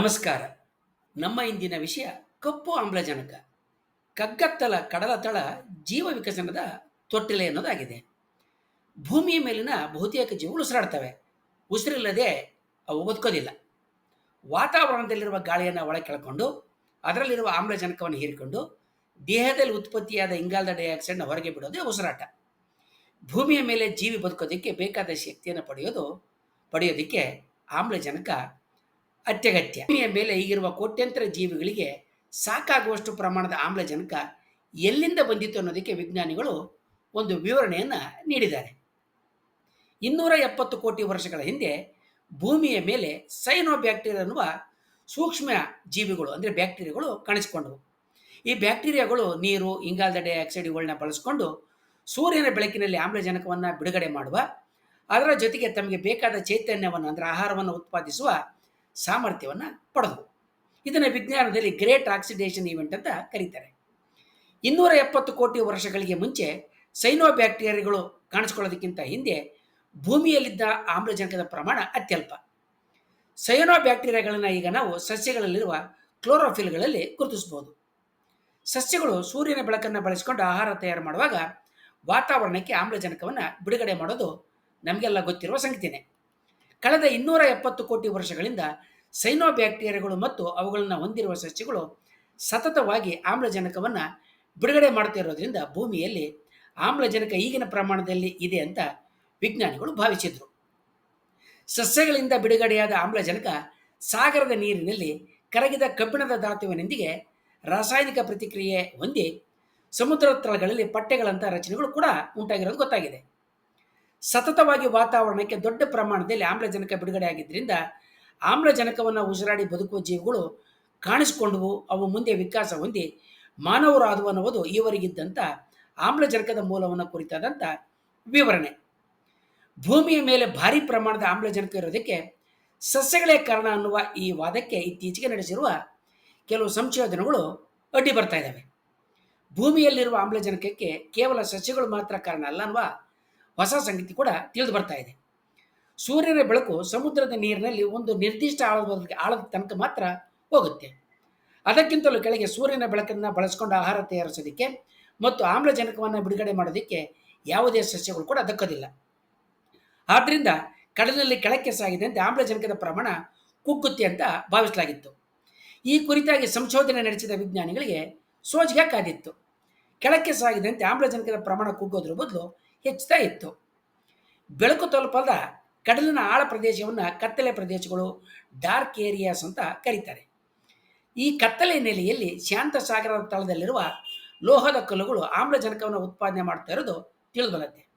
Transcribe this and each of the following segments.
ನಮಸ್ಕಾರ. ನಮ್ಮ ಇಂದಿನ ವಿಷಯ ಕಪ್ಪು ಆಮ್ಲಜನಕ. ಕಗ್ಗತ್ತಲ ಕಡಲ ತಳ ಜೀವ ವಿಕಸನದ ತೊಟ್ಟಿಲೆ ಅನ್ನೋದಾಗಿದೆ. ಭೂಮಿಯ ಮೇಲಿನ ಬಹುತೇಕ ಜೀವಗಳು ಉಸಿರಾಡ್ತವೆ ಉಸಿರಿಲ್ಲದೆ ಅವು ಬದುಕೋದಿಲ್ಲ. ವಾತಾವರಣದಲ್ಲಿರುವ ಗಾಳಿಯನ್ನು ಒಳ ಕೆಳಕೊಂಡು, ಅದರಲ್ಲಿರುವ ಆಮ್ಲಜನಕವನ್ನು ಹೀರಿಕೊಂಡು, ದೇಹದಲ್ಲಿ ಉತ್ಪತ್ತಿಯಾದ ಇಂಗಾಲದ ಡೈಆಕ್ಸೈಡ್ನ ಹೊರಗೆ ಬಿಡೋದೇ ಉಸಿರಾಟ ಭೂಮಿಯ ಮೇಲೆ ಜೀವಿ ಬದುಕೋದಕ್ಕೆ ಬೇಕಾದ ಶಕ್ತಿಯನ್ನು ಪಡೆಯೋದು, ಪಡೆಯೋದಕ್ಕೆ ಆಮ್ಲಜನಕ ಅತ್ಯಗತ್ಯ. ಭೂಮಿಯ ಮೇಲೆ ಈಗಿರುವ ಕೋಟ್ಯಂತರ ಜೀವಿಗಳಿಗೆ ಸಾಕಾಗುವಷ್ಟು ಪ್ರಮಾಣದ ಆಮ್ಲಜನಕ ಎಲ್ಲಿಂದ ಬಂದಿತ್ತು ಅನ್ನೋದಕ್ಕೆ ವಿಜ್ಞಾನಿಗಳು ಒಂದು ವಿವರಣೆಯನ್ನು ನೀಡಿದ್ದಾರೆ. ಇನ್ನೂರ ಎಪ್ಪತ್ತು ಕೋಟಿ ವರ್ಷಗಳ ಹಿಂದೆ ಭೂಮಿಯ ಮೇಲೆ ಸೈನೋ ಬ್ಯಾಕ್ಟೀರಿಯಾ ಅನ್ನುವ ಸೂಕ್ಷ್ಮ ಜೀವಿಗಳು ಅಂದರೆ ಬ್ಯಾಕ್ಟೀರಿಯಾಗಳು ಕಾಣಿಸಿಕೊಂಡವು. ಈ ಬ್ಯಾಕ್ಟೀರಿಯಾಗಳು ನೀರು, ಇಂಗಾಲದ ಡೈಆಕ್ಸೈಡ್ ಇವುಗಳನ್ನ ಬಳಸಿಕೊಂಡು ಸೂರ್ಯನ ಬೆಳಕಿನಲ್ಲಿ ಆಮ್ಲಜನಕವನ್ನು ಬಿಡುಗಡೆ ಮಾಡುವ, ಅದರ ಜೊತೆಗೆ ತಮಗೆ ಬೇಕಾದ ಚೈತನ್ಯವನ್ನು ಅಂದರೆ ಆಹಾರವನ್ನು ಉತ್ಪಾದಿಸುವ ಸಾಮರ್ಥ್ಯವನ್ನು ಪಡೆದವು. ಇದನ್ನು ವಿಜ್ಞಾನದಲ್ಲಿ ಗ್ರೇಟ್ ಆಕ್ಸಿಡೇಷನ್ ಈವೆಂಟ್ ಅಂತ ಕರೀತಾರೆ. ಇನ್ನೂರ ಎಪ್ಪತ್ತು ಕೋಟಿ ವರ್ಷಗಳಿಗೆ ಮುಂಚೆ ಸೈನೋ ಬ್ಯಾಕ್ಟೀರಿಯಾಗಳು ಕಾಣಿಸ್ಕೊಳ್ಳೋದಕ್ಕಿಂತ ಹಿಂದೆ ಭೂಮಿಯಲ್ಲಿದ್ದ ಆಮ್ಲಜನಕದ ಪ್ರಮಾಣ ಅತ್ಯಲ್ಪ. ಸೈನೋ ಬ್ಯಾಕ್ಟೀರಿಯಾಗಳನ್ನು ಈಗ ನಾವು ಸಸ್ಯಗಳಲ್ಲಿರುವ ಕ್ಲೋರೋಫಿಲ್ಗಳಲ್ಲಿ ಗುರುತಿಸಬಹುದು. ಸಸ್ಯಗಳು ಸೂರ್ಯನ ಬೆಳಕನ್ನು ಬಳಸಿಕೊಂಡು ಆಹಾರ ತಯಾರು ಮಾಡುವಾಗ ವಾತಾವರಣಕ್ಕೆ ಆಮ್ಲಜನಕವನ್ನು ಬಿಡುಗಡೆ ಮಾಡೋದು ನಮಗೆಲ್ಲ ಗೊತ್ತಿರುವ ಸಂಗತಿನೇ. ಕಳೆದ ಇನ್ನೂರ ಎಪ್ಪತ್ತು ಕೋಟಿ ವರ್ಷಗಳಿಂದ ಸೈನೋ ಬ್ಯಾಕ್ಟೀರಿಯಾಗಳು ಮತ್ತು ಅವುಗಳನ್ನು ಹೊಂದಿರುವ ಸಸ್ಯಗಳು ಸತತವಾಗಿ ಆಮ್ಲಜನಕವನ್ನು ಬಿಡುಗಡೆ ಮಾಡುತ್ತಿರೋದ್ರಿಂದ ಭೂಮಿಯಲ್ಲಿ ಆಮ್ಲಜನಕ ಈಗಿನ ಪ್ರಮಾಣದಲ್ಲಿ ಇದೆ ಅಂತ ವಿಜ್ಞಾನಿಗಳು ಭಾವಿಸಿದರು. ಸಸ್ಯಗಳಿಂದ ಬಿಡುಗಡೆಯಾದ ಆಮ್ಲಜನಕ ಸಾಗರದ ನೀರಿನಲ್ಲಿ ಕರಗಿದ ಕಬ್ಬಿಣದ ಧಾತುವಿನೊಂದಿಗೆ ರಾಸಾಯನಿಕ ಪ್ರತಿಕ್ರಿಯೆ ಹೊಂದಿ ಸಮುದ್ರ ತಳಗಳಲ್ಲಿ ಪಟ್ಟೆಗಳಂಥ ರಚನೆಗಳು ಕೂಡ ಉಂಟಾಗಿರೋದು ಗೊತ್ತಾಗಿದೆ. ಸತತವಾಗಿ ವಾತಾವರಣಕ್ಕೆ ದೊಡ್ಡ ಪ್ರಮಾಣದಲ್ಲಿ ಆಮ್ಲಜನಕ ಬಿಡುಗಡೆ ಆಗಿದ್ದರಿಂದ ಆಮ್ಲಜನಕವನ್ನು ಉಸಿರಾಡಿ ಬದುಕುವ ಜೀವಿಗಳು ಕಾಣಿಸಿಕೊಂಡವು, ಅವು ಮುಂದೆ ವಿಕಾಸ ಹೊಂದಿ ಮಾನವರು ಆದವು ಅನ್ನುವುದು ಈವರೆಗಿದ್ದಂಥ ಆಮ್ಲಜನಕದ ಮೂಲವನ್ನು ಕುರಿತಾದಂಥ ವಿವರಣೆ. ಭೂಮಿಯ ಮೇಲೆ ಭಾರಿ ಪ್ರಮಾಣದ ಆಮ್ಲಜನಕ ಇರೋದಕ್ಕೆ ಸಸ್ಯಗಳೇ ಕಾರಣ ಅನ್ನುವ ಈ ವಾದಕ್ಕೆ ಇತ್ತೀಚೆಗೆ ನಡೆಸಿರುವ ಕೆಲವು ಸಂಶೋಧನೆಗಳು ಅಡ್ಡಿ ಬರ್ತಾ ಇದ್ದಾವೆ ಭೂಮಿಯಲ್ಲಿರುವ ಆಮ್ಲಜನಕಕ್ಕೆ ಕೇವಲ ಸಸ್ಯಗಳು ಮಾತ್ರ ಕಾರಣ ಅಲ್ಲ ಅನ್ನುವ ಹೊಸ ಸಂಗತಿ ಕೂಡ ತಿಳಿದು ಬರ್ತಾ ಇದೆ. ಸೂರ್ಯನ ಬೆಳಕು ಸಮುದ್ರದ ನೀರಿನಲ್ಲಿ ಒಂದು ನಿರ್ದಿಷ್ಟ ಆಳದ ಆಳದ ತನಕ ಮಾತ್ರ ಹೋಗುತ್ತೆ. ಅದಕ್ಕಿಂತಲೂ ಕೆಳಗೆ ಸೂರ್ಯನ ಬೆಳಕನ್ನು ಬಳಸ್ಕೊಂಡು ಆಹಾರ ತಯಾರಿಸೋದಕ್ಕೆ ಮತ್ತು ಆಮ್ಲಜನಕವನ್ನು ಬಿಡುಗಡೆ ಮಾಡೋದಕ್ಕೆ ಯಾವುದೇ ಸಸ್ಯಗಳು ಕೂಡ ದಕ್ಕೋದಿಲ್ಲ. ಆದ್ದರಿಂದ ಕಡಲಲ್ಲಿ ಕೆಳಕ್ಕೆ ಸಾಗಿದಂತೆ ಆಮ್ಲಜನಕದ ಪ್ರಮಾಣ ಕುಗ್ಗುತ್ತೆ ಅಂತ ಭಾವಿಸಲಾಗಿತ್ತು. ಈ ಕುರಿತಾಗಿ ಸಂಶೋಧನೆ ನಡೆಸಿದ ವಿಜ್ಞಾನಿಗಳಿಗೆ ಸೋಜಿಗೆ ಕಾದಿತ್ತು. ಕೆಳಕ್ಕೆ ಸಾಗಿದಂತೆ ಆಮ್ಲಜನಕದ ಪ್ರಮಾಣ ಕುಗ್ಗೋದ್ರ ಬದಲು ಹೆಚ್ಚುತ್ತಾ ಇತ್ತು. ಬೆಳಕು ತಲುಪದ ಕಡಲಿನ ಆಳ ಪ್ರದೇಶವನ್ನು ಕತ್ತಲೆ ಪ್ರದೇಶಗಳು ಡಾರ್ಕ್ ಏರಿಯಾಸ್ ಅಂತ ಕರೀತಾರೆ. ಈ ಕತ್ತಲೆ ನೆಲೆಯಲ್ಲಿ ಶಾಂತ ಸಾಗರದ ತಳದಲ್ಲಿರುವ ಲೋಹದ ಕಲ್ಲುಗಳು ಆಮ್ಲಜನಕವನ್ನು ಉತ್ಪಾದನೆ ಮಾಡ್ತಾ ಇರೋದು ತಿಳಿದುಬರುತ್ತೆ.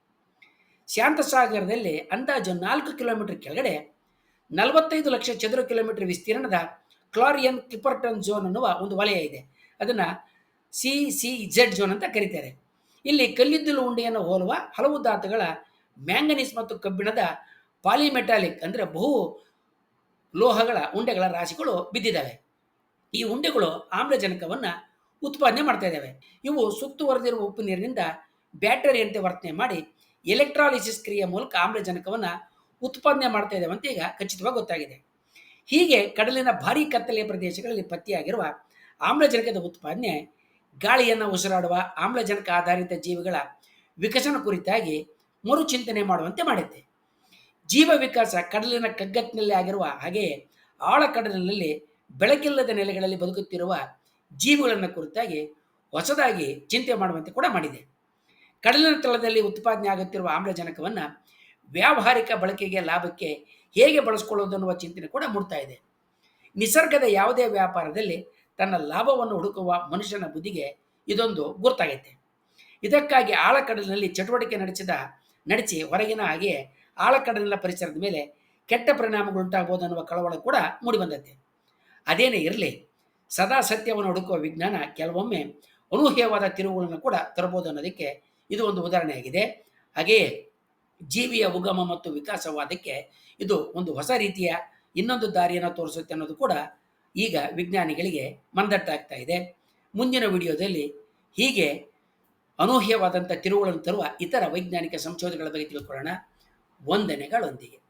ಶಾಂತ ಸಾಗರದಲ್ಲಿ ಅಂದಾಜು ನಾಲ್ಕು ಕಿಲೋಮೀಟರ್ ಕೆಳಗಡೆ ನಲವತ್ತೈದು ಲಕ್ಷ ಚದುರ ಕಿಲೋಮೀಟರ್ ವಿಸ್ತೀರ್ಣದ ಕ್ಲಾರಿಯನ್ ಕ್ಲಿಪರ್ಟನ್ ಝೋನ್ ಅನ್ನುವ ಒಂದು ವಲಯ ಇದೆ. ಅದನ್ನು ಸಿ ಸಿ ಝೆಡ್ ಝೋನ್ ಅಂತ ಕರೀತಾರೆ. ಇಲ್ಲಿ ಕಲ್ಲಿದ್ದಲು ಉಂಡೆಯನ್ನು ಹೋಲುವ ಹಲವು ಧಾತುಗಳ ಮ್ಯಾಂಗನೀಸ್ ಮತ್ತು ಕಬ್ಬಿಣದ ಪಾಲಿಮೆಟಾಲಿಕ್ ಅಂದರೆ ಬಹು ಲೋಹಗಳ ಉಂಡೆಗಳ ರಾಶಿಗಳು ಬಿದ್ದಿದ್ದಾವೆ. ಈ ಉಂಡೆಗಳು ಆಮ್ಲಜನಕವನ್ನು ಉತ್ಪಾದನೆ ಮಾಡ್ತಾ ಇದ್ದಾವೆ. ಇವು ಸುತ್ತುವರೆದಿರುವ ಉಪ್ಪು ನೀರಿನಿಂದ ಬ್ಯಾಟರಿಯಂತೆ ವರ್ತನೆ ಮಾಡಿ ಎಲೆಕ್ಟ್ರಾಲಿಸಿಸ್ ಕ್ರಿಯೆ ಮೂಲಕ ಆಮ್ಲಜನಕವನ್ನು ಉತ್ಪಾದನೆ ಮಾಡ್ತಾ ಇದ್ದಾವೆ ಅಂತ ಈಗ ಖಚಿತವಾಗಿ ಗೊತ್ತಾಗಿದೆ. ಹೀಗೆ ಕಡಲಿನ ಭಾರೀ ಕತ್ತಲೆಯ ಪ್ರದೇಶಗಳಲ್ಲಿ ಪತ್ತೆಯಾಗಿರುವ ಆಮ್ಲಜನಕದ ಉತ್ಪಾದನೆ ಗಾಳಿಯನ್ನು ಉಸಿರಾಡುವ ಆಮ್ಲಜನಕ ಆಧಾರಿತ ಜೀವಿಗಳ ವಿಕಸನ ಕುರಿತಾಗಿ ಮರುಚಿಂತನೆ ಮಾಡುವಂತೆ ಮಾಡಿದ್ದೆ. ಜೀವ ವಿಕಾಸ ಕಡಲಿನ ಕಗ್ಗತ್ತಿನಲ್ಲಿ ಆಗಿರುವ ಹಾಗೆಯೇ ಆಳ ಕಡಲಿನಲ್ಲಿ ಬೆಳಕಿಲ್ಲದ ನೆಲೆಗಳಲ್ಲಿ ಬದುಕುತ್ತಿರುವ ಜೀವಿಗಳನ್ನು ಕುರಿತಾಗಿ ಹೊಸದಾಗಿ ಚಿಂತೆ ಮಾಡುವಂತೆ ಕೂಡ ಮಾಡಿದೆ. ಕಡಲಿನ ತಳದಲ್ಲಿ ಉತ್ಪಾದನೆ ಆಗುತ್ತಿರುವ ಆಮ್ಲಜನಕವನ್ನು ವ್ಯಾವಹಾರಿಕ ಬಳಕೆಗೆ ಲಾಭಕ್ಕೆ ಹೇಗೆ ಬಳಸ್ಕೊಳ್ಳೋದು ಅನ್ನುವ ಚಿಂತನೆ ಕೂಡ ಮೂಡ್ತಾ ಇದೆ. ನಿಸರ್ಗದ ಯಾವುದೇ ವ್ಯಾಪಾರದಲ್ಲಿ ತನ್ನ ಲಾಭವನ್ನು ಹುಡುಕುವ ಮನುಷ್ಯನ ಬುದ್ಧಿಗೆ ಇದೊಂದು ಗುರ್ತಾಗೈತೆ. ಇದಕ್ಕಾಗಿ ಆಳಕಡಲಿನಲ್ಲಿ ಚಟುವಟಿಕೆ ನಡೆಸಿದ ನಡೆಸಿ ಹೊರಗಿನ ಹಾಗೆ ಆಳಕಡಲಿನ ಪರಿಸರದ ಮೇಲೆ ಕೆಟ್ಟ ಪರಿಣಾಮಗಳುಂಟಾಗಬಹುದು ಅನ್ನುವ ಕಳವಳ ಕೂಡ ಮೂಡಿಬಂದತೆ ಅದೇನೇ ಇರಲಿ, ಸದಾ ಸತ್ಯವನ್ನು ಹುಡುಕುವ ವಿಜ್ಞಾನ ಕೆಲವೊಮ್ಮೆ ಅನೂಹ್ಯವಾದ ತಿರುವುಗಳನ್ನು ಕೂಡ ತರಬಹುದು ಅನ್ನೋದಕ್ಕೆ ಇದು ಒಂದು ಉದಾಹರಣೆಯಾಗಿದೆ. ಹಾಗೆಯೇ ಜೀವಿಯ ಉಗಮ ಮತ್ತು ವಿಕಾಸವಾದಕ್ಕೆ ಇದು ಒಂದು ಹೊಸ ರೀತಿಯ ಇನ್ನೊಂದು ದಾರಿಯನ್ನು ತೋರಿಸುತ್ತೆ ಅನ್ನೋದು ಕೂಡ ಈಗ ವಿಜ್ಞಾನಿಗಳಿಗೆ ಮಂದಟ್ಟಾಗ್ತಾ ಇದೆ. ಮುಂದಿನ ವಿಡಿಯೋದಲ್ಲಿ ಹೀಗೆ ಅನೂಹ್ಯವಾದಂಥ ತಿರುವುಗಳನ್ನು ತರುವ ಇತರ ವೈಜ್ಞಾನಿಕ ಸಂಶೋಧನೆಗಳ ಬಗ್ಗೆ ತಿಳ್ಕೊಳ್ಳೋಣ. ವಂದನೆಗಳೊಂದಿಗೆ.